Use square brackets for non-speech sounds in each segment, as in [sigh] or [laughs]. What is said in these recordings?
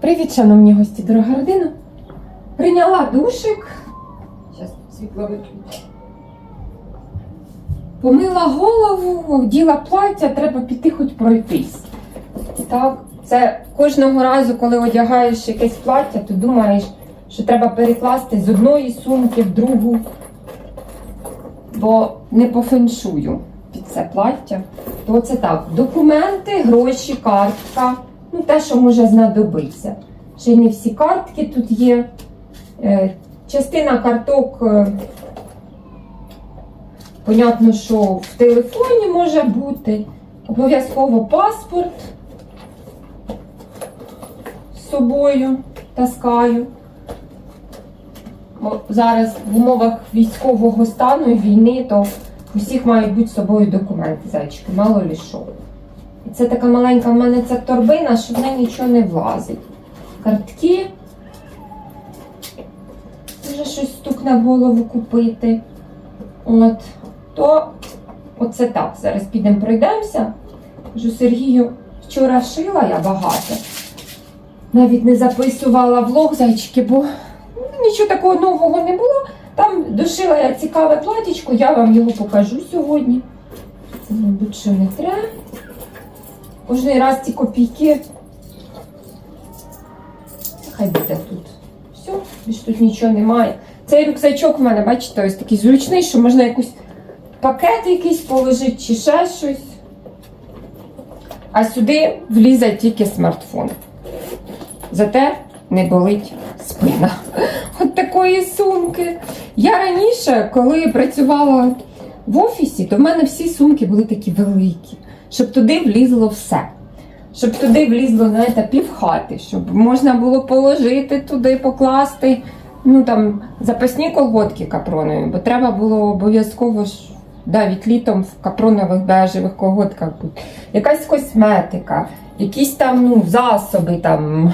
Привіт, шановні гості, дорога родина. Прийняла душик. Зараз світло виключу. Помила голову, вділа плаття, треба піти хоч пройтись. Так, це кожного разу, коли одягаєш якесь плаття, то думаєш, що треба перекласти з одної сумки в другу, бо не по феншую під це плаття. То це так, документи, гроші, картка, ну те, що може знадобитися. Ще не всі картки тут є. Е, Частина карток, е, понятно, що в телефоні може бути. Обов'язково паспорт з собою таскаю. Зараз в умовах військового стану і війни, то у всіх мають бути з собою документи, зайчики, мало лі що. Це така маленька в мене ця торбина, що в неї нічого не влазить. Картки. Вже щось стукне в голову купити. От. То оце так. Зараз підемо пройдемося. Кажу, Сергію, вчора шила я багато. Навіть не записувала влог зайчики, бо нічого такого нового не було. Там дошила я цікаве платічко, я вам його покажу сьогодні. Це, мабуть, що не треба. Кожний раз ці копійки. Хай буде тут. Все, більш тут нічого немає. Цей рюкзачок в мене, бачите, ось такий зручний, що можна якийсь пакет якийсь положити чи ще щось. А сюди влізе тільки смартфон. Зате не болить спина. От такої сумки. Я раніше, коли працювала в офісі, то в мене всі сумки були такі великі, щоб туди влізло все. Щоб туди влізло, знаєте, півхати, щоб можна було положити туди, покласти. Ну там запасні колготки капронові, бо треба було обов'язково ж навіть літом в капронових бежевих колготках бути. Якась косметика, якісь там ну, засоби, там,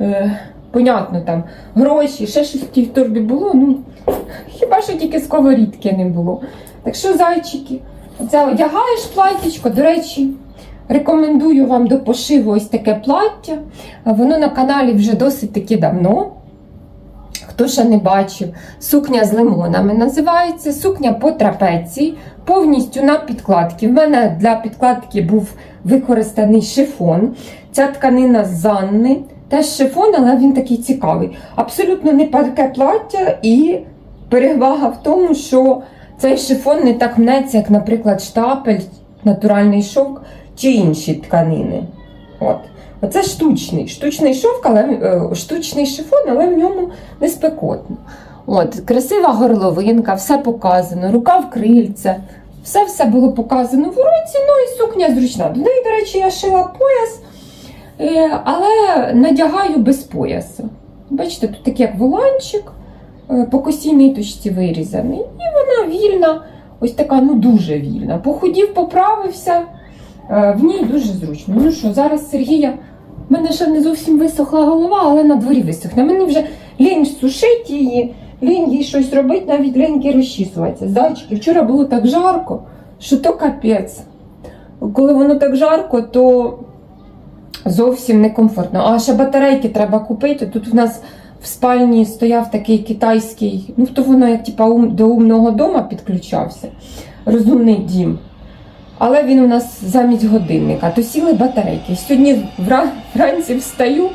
е, понятно, там, гроші, ще щось в тій торбі було. Ну, хіба що тільки сковорідки не було. Так що, зайчики, оце одягаєш платтячко, до речі. Рекомендую вам до пошиву ось таке плаття. Воно на каналі вже досить таки давно. Хто ще не бачив, сукня з лимонами називається, сукня по трапеції, повністю на підкладці. В мене для підкладки був використаний шифон. Ця тканина з Занни, теж шифон, але він такий цікавий. Абсолютно не парке плаття, і перевага в тому, що цей шифон не так мнеться, як, наприклад, штапель, натуральний шовк чи інші тканини. От. Оце штучний. Штучний шовк, але е, штучний шифон, але в ньому не спекотно. От, красива горловинка, все показано, рукав крильця. Все все було показано в уроці, ну і сукня зручна. До неї, до речі, я шила пояс, е, але надягаю без поясу. Бачите, тут такий як воланчик е, по косій ниточці вирізаний. І вільна, ось така, ну дуже вільна. Похудів, поправився. Е, В ній дуже зручно. Ну що, зараз Сергія, в мене ще не зовсім висохла голова, але на дворі висохне. Мені вже лінь сушити її, лінь їй щось робити, навіть ліньки розчісуватися. Зайчики, вчора було так жарко, що то капець. Коли воно так жарко, то зовсім некомфортно. А ще батарейки треба купити. Тут у нас в спальні стояв такий китайський, ну то воно як типа до умного дома підключався. Розумний дім. Але він у нас замість годинника, то сіли батарейки. Сьогодні вранці встаю,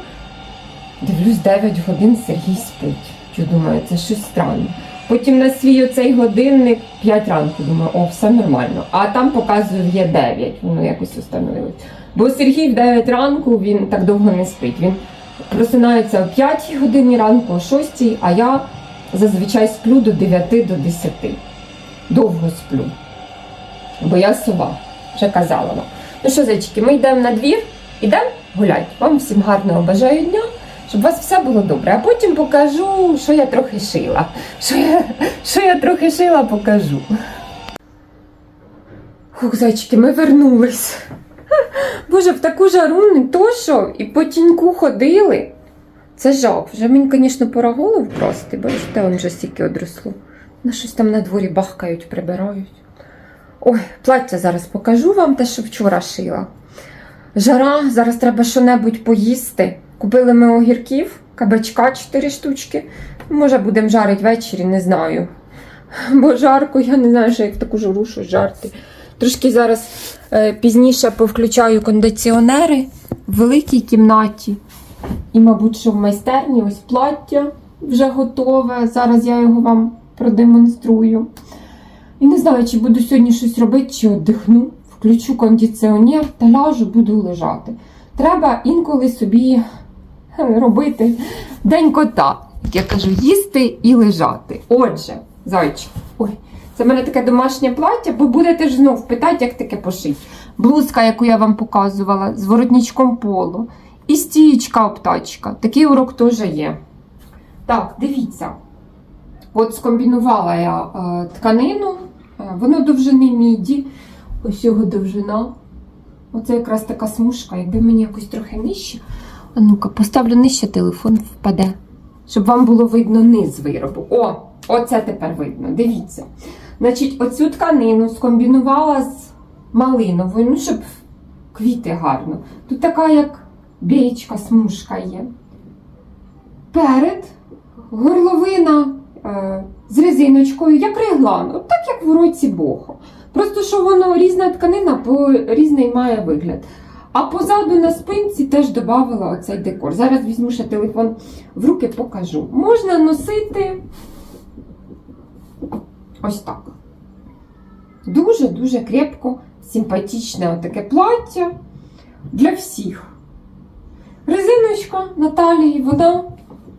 дивлюсь 9 годин Сергій спить. Я думаю, це щось странне. Потім на свій оцей годинник 5 ранку, думаю, о, все нормально. А там показує є 9, воно якось установилось. Бо Сергій в 9 ранку він так довго не спить. Він просинається о 5 годині ранку, о 6, а я зазвичай сплю до 9 до 10. Довго сплю бо я сова, вже казала вам. Ну що, зайчики, ми йдемо на двір, ідемо гуляти. Вам всім гарного бажаю дня, щоб у вас все було добре. А потім покажу, що я трохи шила. Що я, що я трохи шила, покажу. Хух, зайчики, ми вернулись. Боже, в таку жару не то що, і по тіньку ходили. Це жах. Вже мені, звісно, пора голову красти, бачите, он вже стільки одросло. На щось там на дворі бахкають, прибирають. Ой, плаття зараз покажу вам те, що вчора шила. Жара, зараз треба що-небудь поїсти. Купили ми огірків, кабачка 4 штучки. Може, будемо жарити ввечері, не знаю. Бо жарко, я не знаю, що як в таку жару щось жарти. Трошки зараз е, пізніше повключаю кондиціонери в великій кімнаті. І, мабуть, що в майстерні ось плаття вже готове. Зараз я його вам продемонструю. І не знаю, чи буду сьогодні щось робити, чи віддихну. Включу кондиціонер та ляжу, буду лежати. Треба інколи собі е, робити день кота. Як я кажу, їсти і лежати. Отже, зайчик. Ой, це в мене таке домашнє плаття, бо будете ж знов питати, як таке пошить. Блузка, яку я вам показувала, з воротничком полу. І стієчка обтачка. Такий урок теж є. Так, дивіться. От скомбінувала я е, тканину, е, воно довжини міді. Ось його довжина. Оце якраз така смужка, якби мені якось трохи нижче. А ну-ка, поставлю нижче, телефон впаде. Щоб вам було видно низ виробу. О, оце тепер видно. Дивіться. Значить, оцю тканину скомбінувала з малиновою, ну, щоб квіти гарно. Тут така, як бієчка, смужка є. Перед горловина е, з резиночкою, як реглан, от так як в році бохо. Просто що воно різна тканина, по різний має вигляд. А позаду на спинці теж додавала оцей декор. Зараз візьму ще телефон в руки, покажу. Можна носити ось так. Дуже-дуже крепко, симпатичне таке плаття для всіх. Резиночка Наталії, вона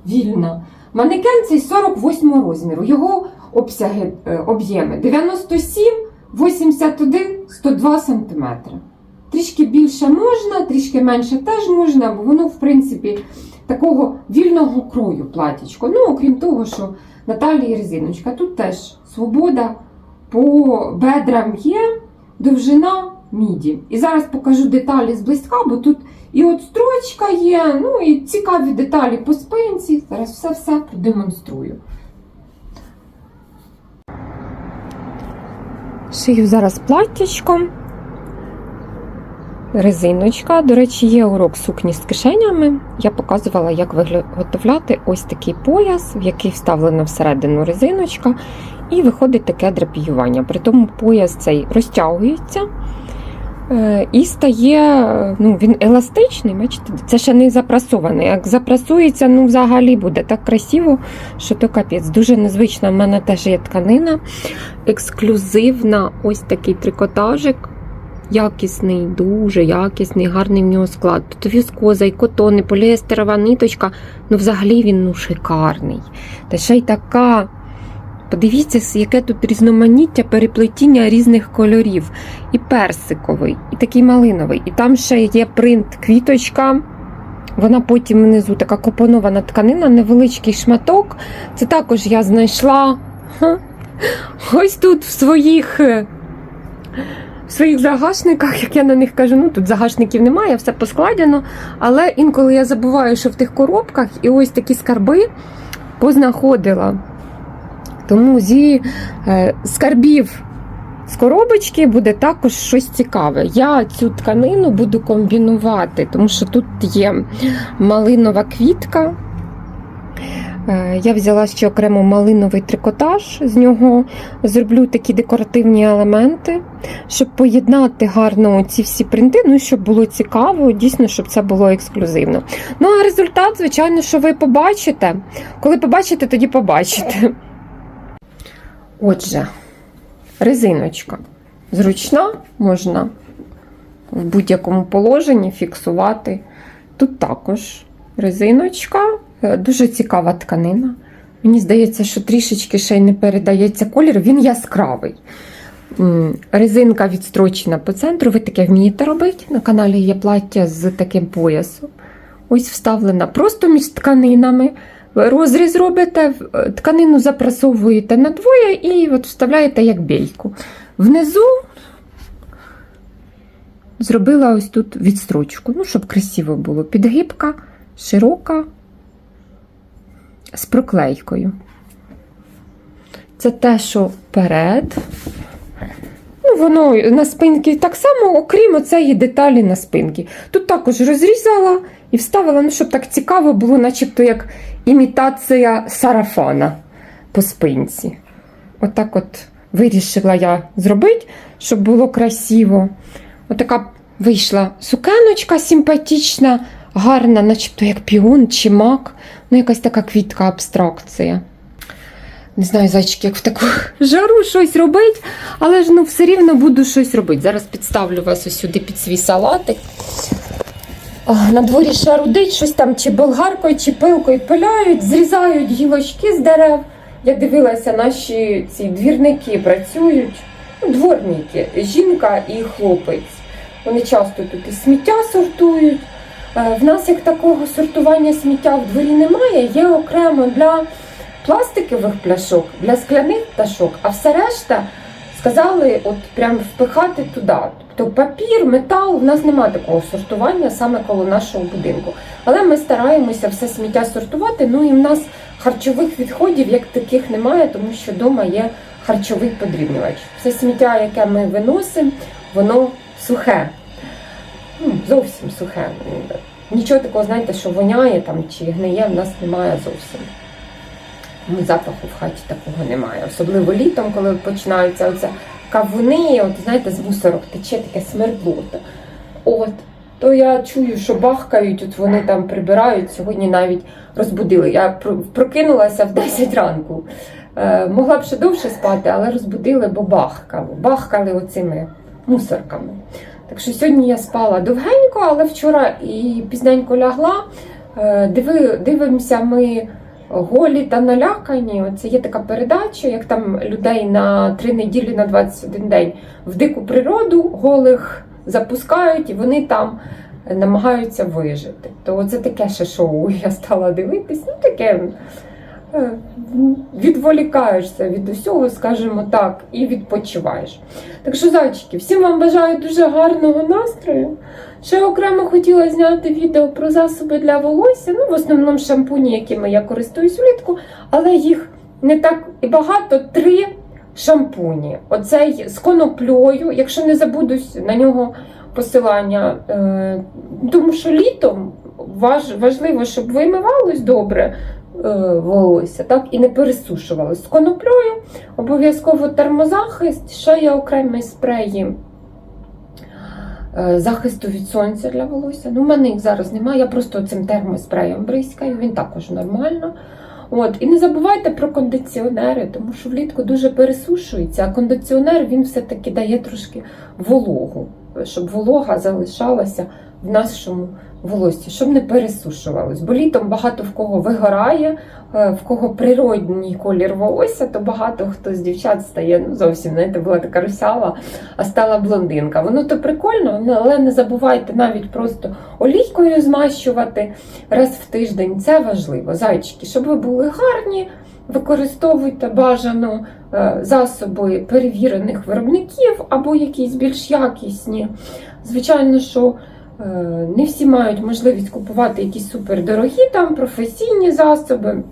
вільна. Манекен цей 48 розміру. Його обсяги, е, об'єми 97, 81, 102 см. Трішки більше можна, трішки менше теж можна, бо воно, в принципі, такого вільного крою платічко. Ну, окрім того, що Наталії резиночка. Тут теж свобода по бедрам є, довжина міді. І зараз покажу деталі зблизька, бо тут і от строчка є, ну і цікаві деталі по спинці. Зараз все-все продемонструю. Шию зараз платтячком. Резиночка. До речі, є урок сукні з кишенями. Я показувала, як виготовляти ось такий пояс, в який вставлена всередину резиночка, і виходить таке драпіювання. При тому пояс цей розтягується е, і стає, ну, він еластичний, бачите, це ще не запрасований. Як запрасується, ну взагалі буде так красиво, що то капець. Дуже незвична. в мене теж є тканина, ексклюзивна, ось такий трикотажик. Якісний, дуже якісний, гарний в нього склад. Тут віскоза, і котон, і поліестерова ниточка. Ну, взагалі він ну, шикарний. Та ще й така. Подивіться, яке тут різноманіття переплетіння різних кольорів. І персиковий, і такий малиновий. І там ще є принт квіточка. Вона потім внизу така компонована тканина, невеличкий шматок. Це також я знайшла ось тут в своїх. В своїх загашниках, як я на них кажу, ну тут загашників немає, все поскладено. Але інколи я забуваю, що в тих коробках і ось такі скарби познаходила. Тому зі е, скарбів з коробочки буде також щось цікаве. Я цю тканину буду комбінувати, тому що тут є малинова квітка. Е, Я взяла ще окремо малиновий трикотаж, з нього зроблю такі декоративні елементи, щоб поєднати гарно ці всі принти, ну щоб було цікаво, дійсно, щоб це було ексклюзивно. Ну, а результат, звичайно, що ви побачите. Коли побачите, тоді побачите. Отже, резиночка зручна, можна в будь-якому положенні фіксувати. Тут також резиночка. Е, Дуже цікава тканина. Мені здається, що трішечки ще й не передається колір, він яскравий. Резинка відстрочена по центру. Ви таке вмієте робити. На каналі є плаття з таким поясом. Ось вставлена просто між тканинами. Розріз робите, е, тканину запрасовуєте на двоє і от вставляєте як бійку. Внизу зробила ось тут відстрочку, ну, щоб красиво було. Підгибка, широка, з проклейкою. Це те, що вперед. Ну, воно на спинці так само, окрім оцеї деталі на спинці. Тут також розрізала і вставила, ну, щоб так цікаво було, начебто як імітація сарафана по спинці. Отак от вирішила я зробити, щоб було красиво. Отака вийшла сукеночка симпатична, гарна, начебто як піон чи мак. Ну, якась така квітка абстракція. Не знаю, зайчики, як в таку жару щось робити, але ж ну все рівно буду щось робити. Зараз підставлю вас ось сюди під свій салатик. На дворі ще рудить, щось там чи болгаркою, чи пилкою пиляють, зрізають гілочки з дерев. Я дивилася, наші ці двірники працюють, ну, дворники, жінка і хлопець. Вони часто тут і сміття сортують. Е, В нас як такого сортування сміття в дворі немає, є окремо для пластикових пляшок, для скляних пташок, а все решта сказали от прям впихати туди. Тобто папір, метал, в нас немає такого сортування саме коло нашого будинку. Але ми стараємося все сміття сортувати. Ну і в нас харчових відходів як таких немає, тому що вдома є харчовий подрібнювач. Все сміття, яке ми виносимо, воно сухе. Зовсім сухе. Нічого такого, знаєте, що воняє там чи гниє, в нас немає зовсім. Ну, запаху в хаті такого немає. Особливо літом, коли починаються оце кавуни, от знаєте, з мусорок тече таке смердлота. От. То я чую, що бахкають, от вони там прибирають. Сьогодні навіть розбудили. Я прокинулася в 10 ранку. Е, могла б ще довше спати, але розбудили, бо бахкали. Бахкали оцими мусорками. Так що сьогодні я спала довгенько, але вчора і пізненько лягла. Е, Диви, дивимося ми голі та налякані. Оце є така передача, як там людей на три неділі на 21 день в дику природу голих запускають, і вони там намагаються вижити. То це таке ще шоу. [laughs] Я стала дивитись, ну таке. Е, Відволікаєшся від усього, скажімо так, і відпочиваєш. Так що, зайчики, всім вам бажаю дуже гарного настрою. Ще окремо хотіла зняти відео про засоби для волосся. Ну, в основному шампуні, якими я користуюсь влітку, але їх не так і багато. Три шампуні. Оцей з коноплею, якщо не забудусь на нього посилання, е, тому що літом важливо, щоб вимивалось добре. Е, Волосся, так, і не пересушувалось з коноплею. Обов'язково термозахист, ще є окремі спреї е, захисту від сонця для волосся. Ну, в мене їх зараз немає, я просто цим термоспреєм бризкаю, він також нормально. От. І не забувайте про кондиціонери, тому що влітку дуже пересушується, а кондиціонер він все-таки дає трошки вологу, щоб волога залишалася в нашому волоссі, щоб не пересушувалось. Бо літом багато в кого вигорає, е, в кого природній колір волосся, то багато хто з дівчат стає ну, зовсім, знаєте, була така русява, а стала блондинка. Воно то прикольно, ну, але не забувайте навіть просто олійкою змащувати раз в тиждень. Це важливо. Зайчики, щоб ви були гарні, використовуйте бажано е, засоби перевірених виробників або якісь більш якісні. Звичайно, що не всі мають можливість купувати якісь супердорогі там професійні засоби.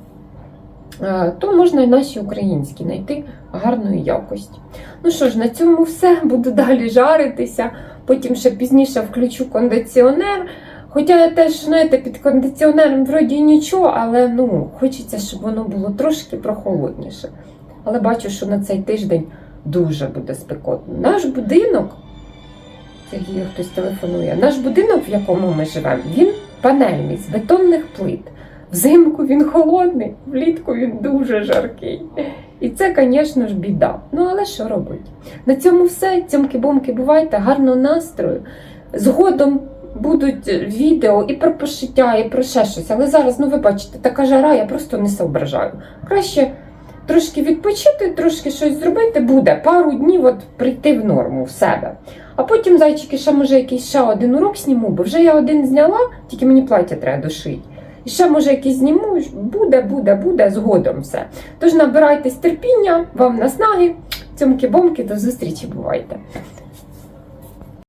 Е, То можна і наші українські знайти гарної якості. Ну що ж, на цьому все. Буду далі жаритися. Потім ще пізніше включу кондиціонер. Хоча я теж, знаєте, під кондиціонером вроді нічого, але ну, хочеться, щоб воно було трошки прохолодніше. Але бачу, що на цей тиждень дуже буде спекотно. Наш будинок, Сергію хтось телефонує, наш будинок, в якому ми живемо, він панельний з бетонних плит. Взимку він холодний, влітку він дуже жаркий. І це, звісно ж, біда. Ну, але що робити? На цьому все. Цьомки-бомки, бувайте, гарного настрою. Згодом будуть відео і про пошиття, і про ще щось. Але зараз, ну ви бачите, така жара, я просто не соображаю. Краще трошки відпочити, трошки щось зробити буде, пару днів от прийти в норму в себе. А потім, зайчики, ще може якийсь ще один урок зніму, бо вже я один зняла, тільки мені плаття треба дошити. І ще, може, якийсь зніму, буде, буде, буде, згодом все. Тож набирайтесь терпіння, вам наснаги, цьомки-бомки, до зустрічі бувайте.